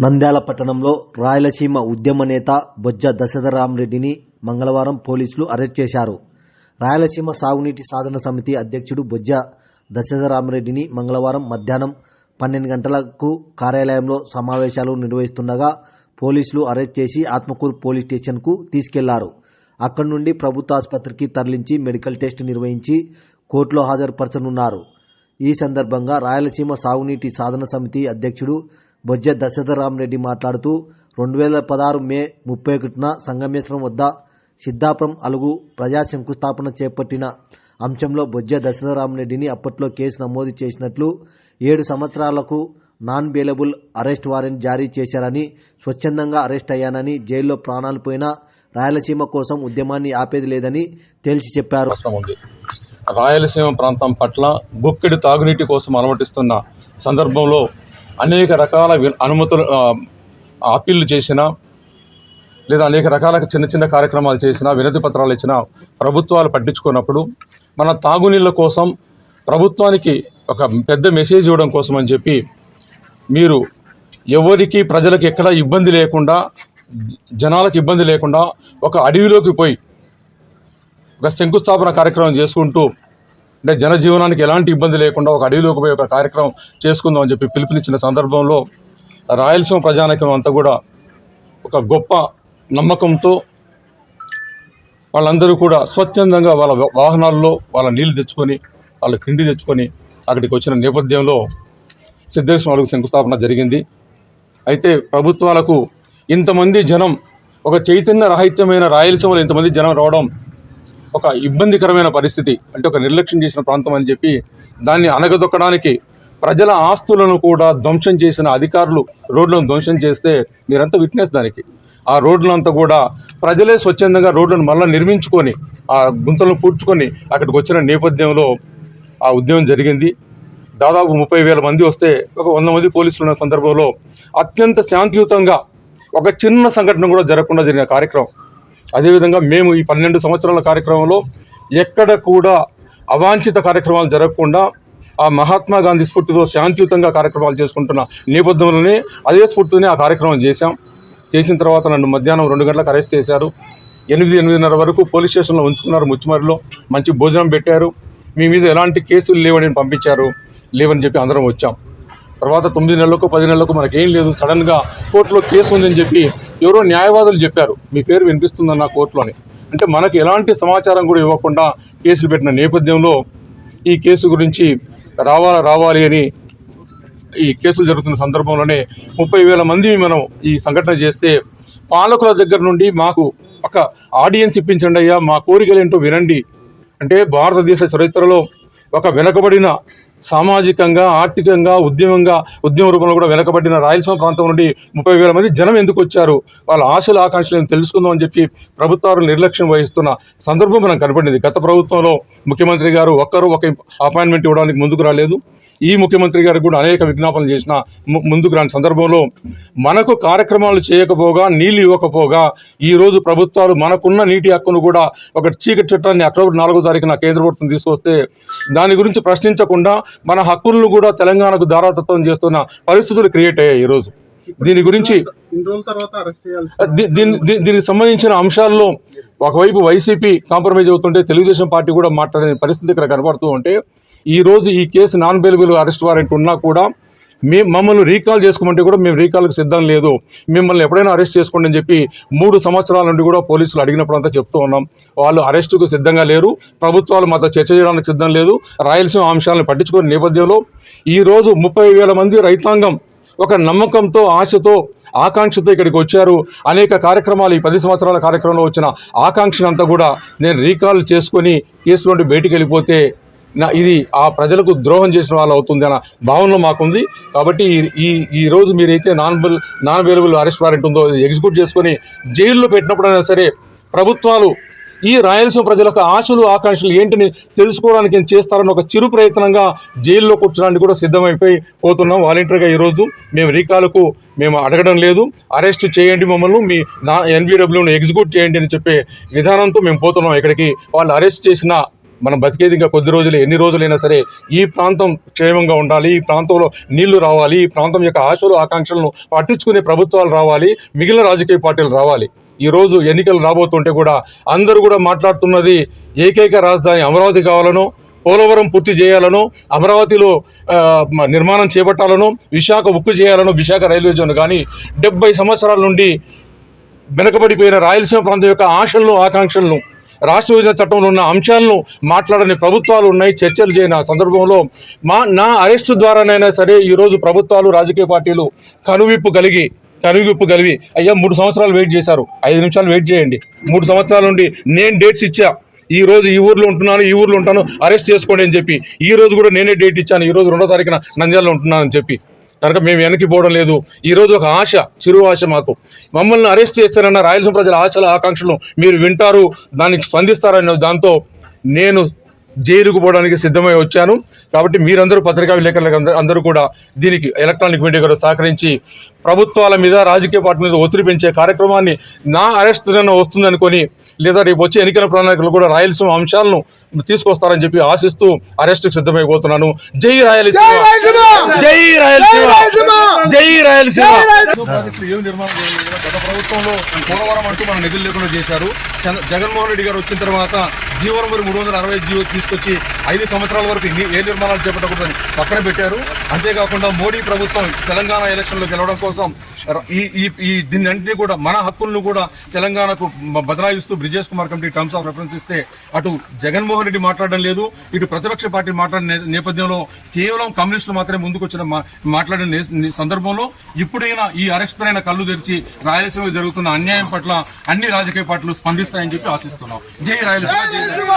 నంద్యాల పట్టణంలో రాయలసీమ ఉద్యమ నేత బొజ్జ దశరథరామరెడ్డిని మంగళవారం పోలీసులు అరెస్ట్ చేశారు. రాయలసీమ సాగునీటి సాధన సమితి అధ్యక్షుడు బొజ్జ దశరథరామరెడ్డిని మంగళవారం మధ్యాహ్నం పన్నెండు గంటలకు కార్యాలయంలో సమావేశాలు నిర్వహిస్తుండగా పోలీసులు అరెస్ట్ చేసి ఆత్మకూరు పోలీస్ స్టేషన్కు తీసుకెళ్ళారు. అక్కడి నుండి ప్రభుత్వ ఆసుపత్రికి తరలించి మెడికల్ టెస్ట్ నిర్వహించి కోర్టులో హాజరుపరచనున్నారు. ఈ సందర్భంగా రాయలసీమ సాగునీటి సాధన సమితి అధ్యక్షుడు బొజ్జ దశరథరామరెడ్డి మాట్లాడుతూ రెండు వేల పదహారు మే ముప్పై ఒకటిన సంగమేశ్వరం వద్ద సిద్ధాపురం అలుగు ప్రజా శంకుస్థాపన చేపట్టిన అంశంలో బొజ్జ దశరథరామరెడ్డిని అప్పట్లో కేసు నమోదు చేసినట్లు ఏడు సంవత్సరాలకు నాన్ బెయిలబుల్ అరెస్ట్ వారెంట్ జారీ చేశారని స్వచ్ఛందంగా అరెస్ట్ అయ్యానని జైల్లో ప్రాణాలు పోయినా రాయలసీమ కోసం ఉద్యమాన్ని ఆపేది లేదని తేల్చి చెప్పారు. రాయలసీమ ప్రాంతం పట్ల బుక్కిడి తాగునీటి కోసం అలవటిస్తున్న సందర్భంలో అనేక రకాల అనుమతులు అప్పీళ్ళు చేసిన లేదా అనేక రకాల చిన్న చిన్న కార్యక్రమాలు చేసినా వినతి పత్రాలు ఇచ్చిన ప్రభుత్వాలు పట్టించుకున్నప్పుడు మన తాగునీళ్ళ కోసం ప్రభుత్వానికి ఒక పెద్ద మెసేజ్ ఇవ్వడం కోసం అని చెప్పి మీరు ఎవరికి ప్రజలకు ఎక్కడ ఇబ్బంది లేకుండా జనాలకు ఇబ్బంది లేకుండా ఒక అడవిలోకి పోయి ఒక శంకుస్థాపన కార్యక్రమం చేసుకుంటూ అంటే జనజీవనానికి ఎలాంటి ఇబ్బంది లేకుండా ఒక అడవిలోకి పోయి ఒక కార్యక్రమం చేసుకుందాం అని చెప్పి పిలుపునిచ్చిన సందర్భంలో రాయలసీమ ప్రజానికం అంతా కూడా ఒక గొప్ప నమ్మకంతో వాళ్ళందరూ కూడా స్వచ్ఛందంగా వాళ్ళ వాహనాల్లో వాళ్ళ నీళ్ళు తెచ్చుకొని వాళ్ళ తిండి తెచ్చుకొని అక్కడికి వచ్చిన నేపథ్యంలో సిద్ధేశ్వరులకు శంకుస్థాపన జరిగింది. అయితే ప్రభుత్వాలకు ఇంతమంది జనం ఒక చైతన్య రహిత్యమైన రాయలసీమలో ఇంతమంది జనం రావడం ఒక ఇబ్బందికరమైన పరిస్థితి అంటే ఒక నిర్లక్ష్యం చేసిన ప్రాంతం అని చెప్పి దాన్ని అనగదొక్కడానికి ప్రజల ఆస్తులను కూడా ధ్వంసం చేసిన అధికారులు రోడ్లను ధ్వంసం చేస్తే మీరంతా విట్నెస్ దానికి. ఆ రోడ్లంతా కూడా ప్రజలే స్వచ్ఛందంగా రోడ్లను మళ్ళీ నిర్మించుకొని ఆ గుంతలను పూడ్చుకొని అక్కడికి వచ్చిన నేపథ్యంలో ఆ ఉద్యమం జరిగింది. దాదాపు ముప్పై వేల మంది వస్తే ఒక వంద మంది పోలీసులు ఉన్న సందర్భంలో అత్యంత శాంతియుతంగా ఒక చిన్న సంఘటన కూడా జరగకుండా జరిగిన కార్యక్రమం. అదేవిధంగా మేము ఈ పన్నెండు సంవత్సరాల కార్యక్రమంలో ఎక్కడ కూడా అవాంఛిత కార్యక్రమాలు జరగకుండా ఆ మహాత్మా గాంధీ స్ఫూర్తితో శాంతియుతంగా కార్యక్రమాలు చేసుకుంటున్న నేపథ్యంలోనే అదే స్ఫూర్తితోనే ఆ కార్యక్రమం చేశాం. చేసిన తర్వాత నన్ను మధ్యాహ్నం రెండు గంటలకు అరెస్ట్ చేశారు. ఎనిమిది ఎనిమిదిన్నర వరకు పోలీస్ స్టేషన్లో ఉంచుకున్నారు ముచ్చిమరిలో. మంచి భోజనం పెట్టారు. మీ మీద ఎలాంటి కేసులు లేవని పంపించారు. లేవని చెప్పి అందరం వచ్చాం. తర్వాత తొమ్మిది నెలలకు పది నెలలకు మనకేం లేదు. సడన్గా కోర్టులో కేసు ఉందని చెప్పి ఎవరో న్యాయవాదులు చెప్పారు మీ పేరు వినిపిస్తుందన్న కోర్టులోని. అంటే మనకు ఎలాంటి సమాచారం కూడా ఇవ్వకుండా కేసులు పెట్టిన నేపథ్యంలో ఈ కేసు గురించి రావాలా రావాలి అని ఈ కేసులు జరుగుతున్న సందర్భంలోనే ముప్పై వేల మంది మనం ఈ సంఘటన చేస్తే పాలకుల దగ్గర నుండి మాకు ఒక ఆడియన్స్ ఇప్పించండి అయ్యా మా కోరికలు ఏంటో వినండి. అంటే భారతదేశ చరిత్రలో ఒక వెనకబడిన సామాజికంగా ఆర్థికంగా ఉద్యమంగా ఉద్యమ రూపంలో కూడా వెనకబడిన రాయలసీమ ప్రాంతం నుండి ముప్పై వేల మంది జనం ఎందుకు వచ్చారు? వాళ్ళ ఆశలు ఆకాంక్షలను తెలుసుకుందాం అని చెప్పి ప్రభుత్వాలు నిర్లక్ష్యం వహిస్తున్న సందర్భం మనకు కనపడింది. గత ప్రభుత్వంలో ముఖ్యమంత్రి గారు ఒక్కరు ఒక అపాయింట్మెంట్ ఇవ్వడానికి ముందుకు రాలేదు. ఈ ముఖ్యమంత్రి గారు కూడా అనేక విజ్ఞాపనలు చేసిన ముందుకు రాని సందర్భంలో మనకు కార్యక్రమాలు చేయకపోగా నీళ్ళు ఇవ్వకపోగా ఈ రోజు ప్రభుత్వాలు మనకున్న నీటి హక్కును కూడా ఒక చీకటి చట్టాన్ని అక్టోబర్ నాలుగో తారీఖున కేంద్ర ప్రభుత్వం తీసుకొస్తే దాని గురించి ప్రశ్నించకుండా మన హక్కులను కూడా తెలంగాణకు దారాతత్వం చేస్తున్న పరిస్థితులు క్రియేట్ అయ్యాయి ఈరోజు. దీని గురించి దీనికి సంబంధించిన అంశాల్లో ఒకవైపు వైసీపీ కాంప్రమైజ్ అవుతుంటే తెలుగుదేశం పార్టీ కూడా మాట్లాడే పరిస్థితి ఇక్కడ కనబడుతూ ఉంటే ఈ రోజు ఈ case non bailable arrest warrant ఉన్నా కూడా మీ మమ్మల్ని రీకాల్ చేసుకోమంటే కూడా మేము రీకాల్కి సిద్ధం లేదు. మిమ్మల్ని ఎప్పుడైనా అరెస్ట్ చేసుకోండి అని చెప్పి మూడు సంవత్సరాల నుండి కూడా పోలీసులు అడిగినప్పుడు అంతా చెప్తూ ఉన్నాం. వాళ్ళు అరెస్టుకు సిద్ధంగా లేరు. ప్రభుత్వాలు మాతో చర్చ చేయడానికి సిద్ధం లేదు. రాయలసీమ అంశాలను పట్టించుకునే నేపథ్యంలో ఈరోజు ముప్పై వేల మంది రైతాంగం ఒక నమ్మకంతో ఆశతో ఆకాంక్షతో ఇక్కడికి వచ్చారు. అనేక కార్యక్రమాలు ఈ పది సంవత్సరాల కార్యక్రమంలో వచ్చిన ఆకాంక్షనంతా కూడా నేను రీకాల్ చేసుకొని కేసులోంటి బయటికి వెళ్ళిపోతే ఇది ఆ ప్రజలకు ద్రోహం చేసిన వాళ్ళు అవుతుంది అన్న భావనలో మాకుంది. కాబట్టి ఈ ఈ రోజు మీరైతే non non available arrest warrant ఉందో అది ఎగ్జిక్యూట్ చేసుకొని జైల్లో పెట్టినప్పుడైనా సరే ప్రభుత్వాలు ఈ రాయలసీమ ప్రజలకు ఆశలు ఆకాంక్షలు ఏంటిని తెలుసుకోవడానికి ఏం చేస్తారని ఒక చిరు ప్రయత్నంగా జైల్లో కూర్చోడానికి కూడా సిద్ధమైపోయి పోతున్నాం. వాలంటీర్గా ఈరోజు మేము రీకాలకు మేము అడగడం లేదు. అరెస్ట్ చేయండి మమ్మల్ని మీ నా ఎన్బిడబ్ల్యూను ఎగ్జిక్యూట్ చేయండి అని చెప్పే విధానంతో మేము పోతున్నాం. ఇక్కడికి వాళ్ళు అరెస్ట్ చేసిన మనం బతికేది ఇంకా కొద్ది రోజులు ఎన్ని రోజులైనా సరే ఈ ప్రాంతం క్షేమంగా ఉండాలి ఈ ప్రాంతంలో నీళ్ళు రావాలి ఈ ప్రాంతం యొక్క ఆశలు ఆకాంక్షలను పట్టించుకునే ప్రభుత్వాలు రావాలి మిగిలిన రాజకీయ పార్టీలు రావాలి. ఈ రోజు ఎన్నికలు రాబోతుంటే కూడా అందరూ కూడా మాట్లాడుతున్నది ఏకైక రాజధాని అమరావతి కావాలనో పోలవరం పూర్తి చేయాలను అమరావతిలో నిర్మాణం చేపట్టాలను విశాఖ ఉక్కు చేయాలను విశాఖ రైల్వే జోన్ కానీ డెబ్బై సంవత్సరాల నుండి వెనకబడిపోయిన రాయలసీమ ప్రాంతం యొక్క ఆశలను ఆకాంక్షలను రాష్ట్ర విభజన చట్టంలో ఉన్న అంశాలను మాట్లాడని ప్రభుత్వాలు ఉన్నాయి చర్చలు చేయని సందర్భంలో మా నా అరెస్టు ద్వారానైనా సరే ఈరోజు ప్రభుత్వాలు రాజకీయ పార్టీలు కనువిప్పు కలిగి కనువిప్పు కలిగి అయ్యా మూడు సంవత్సరాలు వెయిట్ చేశారు. ఐదు నిమిషాలు వెయిట్ చేయండి. మూడు సంవత్సరాల నుండి నేను డేట్స్ ఇచ్చా. ఈ రోజు ఈ ఊర్లో ఉంటున్నాను ఈ ఊర్లో ఉంటాను అరెస్ట్ చేసుకోండి అని చెప్పి. ఈ రోజు కూడా నేనే డేట్ ఇచ్చాను. ఈ రోజు రెండో తారీఖున నంద్యాలలో ఉంటున్నానని చెప్పి. కనుక మేము వెనక్కి పోవడం లేదు. ఈరోజు ఒక ఆశ చిరు ఆశ మాకు. మమ్మల్ని అరెస్ట్ చేస్తారన్న రాయలసీమ ప్రజల ఆశల ఆకాంక్షలు మీరు వింటారు. దానికి స్పందిస్తారన్న దాంతో నేను జైలుకు పోవడానికి సిద్ధమై వచ్చాను. కాబట్టి మీరందరూ పత్రికా విలేకరులకు అందరూ- అందరూ కూడా దీనికి ఎలక్ట్రానిక్ మీడియా కూడా సహకరించి ప్రభుత్వాల మీద రాజకీయ పార్టీ మీద ఒత్తిడి పెంచే కార్యక్రమాన్ని నా అరెస్ట్ వస్తుందనుకొని లేదా రేపు వచ్చే ఎన్నికల ప్రణాళికలు కూడా రాయలసీమ అంశాలను తీసుకొస్తారని చెప్పి ఆశిస్తూ అరెస్ట్కి సిద్ధమైపోతున్నాను. జై రాయలసీమ! జై రాయలసీమ! జై రాయలసీమ! ఏం నిర్మాణం. గత ప్రభుత్వంలో పోలవరం అంటూ మన నిధులు లేకుండా చేశారు. జగన్మోహన్ రెడ్డి గారు వచ్చిన తర్వాత జీవనం మరి మూడు వందల అరవై జీవో తీసుకొచ్చి ఐదు సంవత్సరాల వరకు ఏ నిర్మాణాలు చేపట్టకూడదని పక్కన పెట్టారు. అంతేకాకుండా మోడీ ప్రభుత్వం తెలంగాణ ఎలక్షన్లో గెలవడం కోసం ఈ ఈ దీన్ని కూడా మన హక్కులను కూడా తెలంగాణకు బదలాయిస్తూ Brijesh Kumar committee terms of reference ఇస్తే అటు జగన్మోహన్ రెడ్డి మాట్లాడడం లేదు ఇటు ప్రతిపక్ష పార్టీ మాట్లాడిన నేపథ్యంలో కేవలం కమ్యూనిస్టులు మాత్రమే ముందుకు వచ్చిన మా- మాట్లాడిన నే- సందర్భంలో ఇప్పుడైనా ఈ అరక్షితమైన కళ్ళు తెరిచి రాయలసీమ జరుగుతున్న అన్యాయం పట్ల అన్ని రాజకీయ పార్టీలు స్పందిస్తాయని చెప్పి ఆశిస్తున్నాం జై రాయలసీమ.